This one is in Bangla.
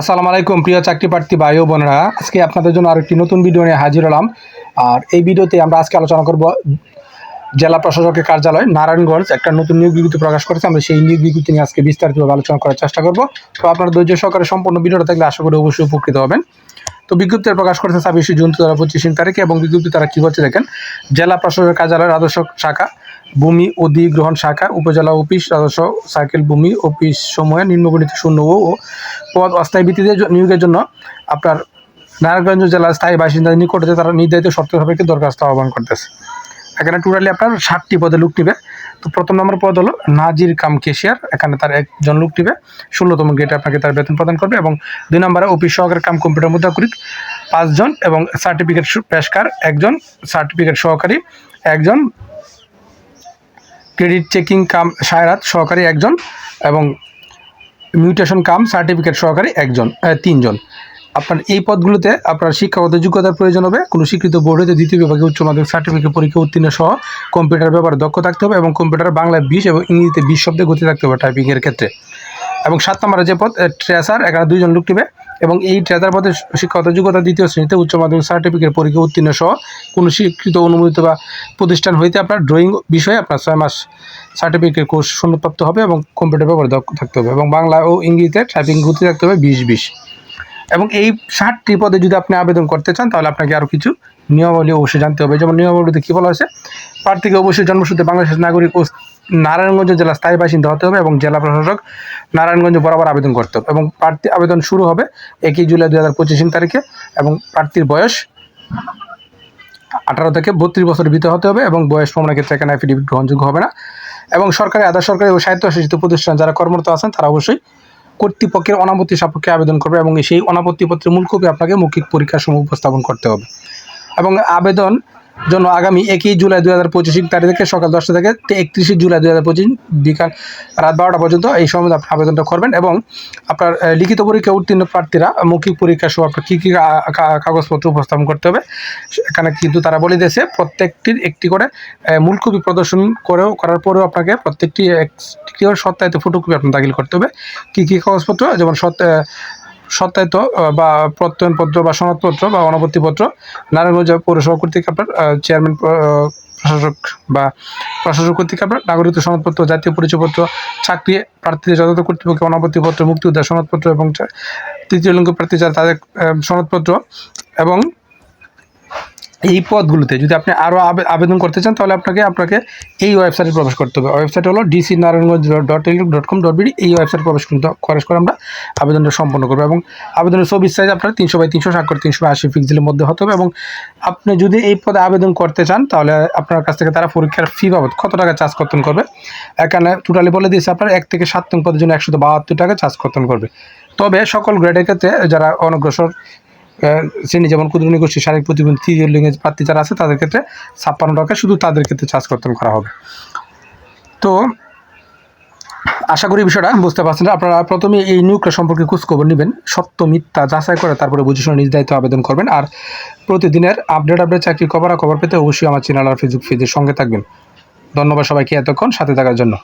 আসসালামু আলাইকুম, প্রিয় চাকরি প্রার্থী ভাই ও বোনেরা। আজকে আপনাদের জন্য আরেকটি নতুন ভিডিও নিয়ে হাজির হলাম। আর এই ভিডিওতে আমরা আজকে আলোচনা করব জেলা প্রশাসকের কার্যালয়, নারায়ণগঞ্জ। একটা নতুন নিয়োগ বিজ্ঞপ্তি প্রকাশ করেছে। আমরা সেই নিয়োগ বিজ্ঞপ্তি নিয়ে আজকে বিস্তারিতভাবে আলোচনা করার চেষ্টা করব। তো আপনার ধৈর্য সহকারে সম্পূর্ণ ভিডিওটা থাকলে আশা করি অবশ্যই উপকৃত হবেন। তো বিজ্ঞপ্তি প্রকাশ করেছে ছাব্বিশে জুন দু হাজার পঁচিশ তারিখে এবং বিজ্ঞপ্তি তারা কী করছে দেখেন? জেলা প্রশাসকের কার্যালয় রাজস্ব শাখা ভূমি অধিগ্রহণ শাখা, উপজেলা অফিস, রাজস্ব, সাইকেল ভূমি অফিস সময়ে নিম্নগণিত শূন্য ও পদ অস্থায়ী ভিত্তিতে নিয়োগের জন্য আপনার নারায়ণগঞ্জ জেলার স্থায়ী বাসিন্দাদের নিকটে তারা নির্ধারিত শর্ত সাপেক্ষে দরখাস্ত আহ্বান করতেছে। এখানে টোটালি আপনার ষাটটি পদে লোক নিবে। তো প্রথম নম্বর পদ হলো নাজির কাম কেশিয়ার। এখানে তার একজন লুক নিবে। ষোলোতম গেটে আপনাকে তার বেতন প্রদান করবে এবং দুই নম্বরে অফিস সহকারী কাম কম্পিউটার মুদ্রাকরিক পাঁচজন এবং সার্টিফিকেট পেশকার একজন সার্টিফিকেট সহকারী একজন ক্রেডিট চেকিং কাম সায়রাত সহকারী একজন এবং মিউটেশন কাম সার্টিফিকেট সহকারী একজন তিনজন। আপনার এই পদগুলোতে আপনার শিক্ষাগত যোগ্যতার প্রয়োজন হবে। কোনো স্বীকৃত বোর্ড হতে দ্বিতীয় বিভাগে উচ্চ মাধ্যমিক সার্টিফিকেট পরীক্ষা উত্তীর্ণ সহ কম্পিউটার ব্যাপারে দক্ষ থাকতে হবে এবং কম্পিউটার বাংলায় বিশ এবং ইংরেজিতে বিশ শব্দে গতি থাকতে হবে টাইপিংয়ের ক্ষেত্রে। এবং সাত নম্বরে যে পদ ট্রেসার এখানে দুইজন লোক নেবে। এবং এই ট্রেসার পদে শিক্ষাগত যোগ্যতা দ্বিতীয় শ্রেণীতে উচ্চ মাধ্যমিক সার্টিফিকেট পরীক্ষা উত্তীর্ণ সহ কোনো স্বীকৃত অনুমোদিত বা প্রতিষ্ঠান হইতে আপনার ড্রয়িং বিষয়ে আপনার ছয় মাস সার্টিফিকেট কোর্স শূন্যপ্রাপ্ত হবে এবং কম্পিউটার দক্ষ থাকতে হবে। এবং বাংলা ও ইংরেজিতে টাইপিং গতি থাকতে হবে বিশ বিশ। এবং এই ষাটটি পদে যদি আপনি আবেদন করতে চান, তাহলে আপনাকে আরও কিছু নিয়মাবলী অবশ্যই জানতে হবে। যেমন নিয়মাবলীতে কী বলা হয়েছে? প্রার্থীকে অবশ্যই জন্মসূত্রে বাংলাদেশের নাগরিক ও নারায়ণগঞ্জ জেলার স্থায়ী বাসিন্দা হতে হবে এবং জেলা প্রশাসক নারায়ণগঞ্জ বরাবর আবেদন করতে হবে এবং প্রার্থী আবেদন শুরু হবে একই জুলাই দু হাজার পঁচিশ তারিখে এবং প্রার্থীর বয়স আঠারো থেকে বত্রিশ বছরের ভিতরে হতে হবে এবং বয়স প্রমাণের ক্ষেত্রে এখানে অ্যাফিডেভিট গ্রহণযোগ্য হবে না এবং সরকারি, আধা সরকারি ও স্বায়ত্তশাসিত প্রতিষ্ঠান যারা কর্মরত আছেন তারা অবশ্যই কর্তৃপক্ষের অনাপত্তি সাপেক্ষে আবেদন করবে এবং সেই অনাপত্তি পত্রের মূল কপি আপনাকে মৌখিক পরীক্ষার সময় উপস্থাপন করতে হবে। এবং আবেদন জন্য আগামী একই জুলাই দুই হাজার পঁচিশ তারিখ থেকে সকাল দশটা থেকে একত্রিশে জুলাই দুই হাজার পঁচিশ বিকাল রাত বারোটা পর্যন্ত এই সময় আপনি আবেদনটা করবেন এবং আপনার লিখিত পরীক্ষা উত্তীর্ণ প্রার্থীরা, মৌখিক পরীক্ষা সহ আপনার কী কী কাগজপত্র উপস্থাপন করতে হবে এখানে কিন্তু তারা বলে দিয়েছে, প্রত্যেকটির একটি করে মূল কপি প্রদর্শন করেও, করার পরেও আপনাকে প্রত্যেকটি একটি করে সত্যায়িত ফটোকপি আপনার দাখিল করতে হবে। কী কী কাগজপত্র? যেমন সত্য সত্যায়িত বা প্রত্যয়নপত্র বা সনদপত্র বা অনাপত্তিপত্র নারায়ণগঞ্জ পৌরসভা কর্তৃক আপনার চেয়ারম্যান প্রশাসক বা প্রশাসক কর্তৃক আপনার নাগরিকত্ব সনদপত্র, জাতীয় পরিচয়পত্র, চাকরি প্রার্থীদের যথাযথ কর্তৃপক্ষে অনাপত্তিপত্র মুক্তি উদ্ধার সনদপত্র এবং তৃতীয় লিঙ্গ প্রার্থী যারা তাদের সনদপত্র এবং এই পদগুলোতে যদি আপনি আরও আবেদন করতে চান, তাহলে আপনাকে আপনাকে এই ওয়েবসাইটে প্রবেশ করতে হবে। ওয়েবসাইট হলো DC Narayanganj dot dot com dot BD এই ওয়েবসাইটে প্রবেশ খরচ করে আমরা আবেদনটা সম্পন্ন করব এবং আবেদনের ছবির সাইজ আপনার তিনশো বাই তিনশো, স্বাক্ষর তিনশো আশি পিক্সেলের মধ্যে হতে হবে এবং আপনি যদি এই পদে আবেদন করতে চান, তাহলে আপনার কাছ থেকে তারা পরীক্ষার ফি বাবদ কত টাকা চার্জ কর্তন করবে? এখানে টোটালি বলে দিয়েছে আপনার এক থেকে সাত নং পদের জন্য একশো বাহাত্তর টাকা চার্জ কর্তন করবে। তবে সকল গ্রেডের ক্ষেত্রে যারা অনগ্রসর শ্রেণি যেমন ক্ষুদ্র নিগোষ্ঠী শারীরিক প্রতিবন্ধী, তৃতীয় লিঙ্গের প্রার্থী যারা আছে, তাদের ক্ষেত্রে ছাপ্পান্ন টাকা শুধু তাদের ক্ষেত্রে চার্জ কর্তন করা হবে। তো, আশা করি বিষয়টা বুঝতে পারছেন। আপনারা প্রথমে এই নিয়োগটা সম্পর্কে খোঁজখবর নেবেন, সত্য, মিথ্যা যাচাই করে তারপরে বুঝে শুনে নিজ দায়িত্ব আবেদন করবেন। আর প্রতিদিনের আপডেট আপডেট চাকরি খবর খবর পেতে অবশ্যই আমার চ্যানেল আর ফেসবুক পেজের সঙ্গে থাকবেন। ধন্যবাদ সবাইকে এতক্ষণ, সাথে থাকার জন্য।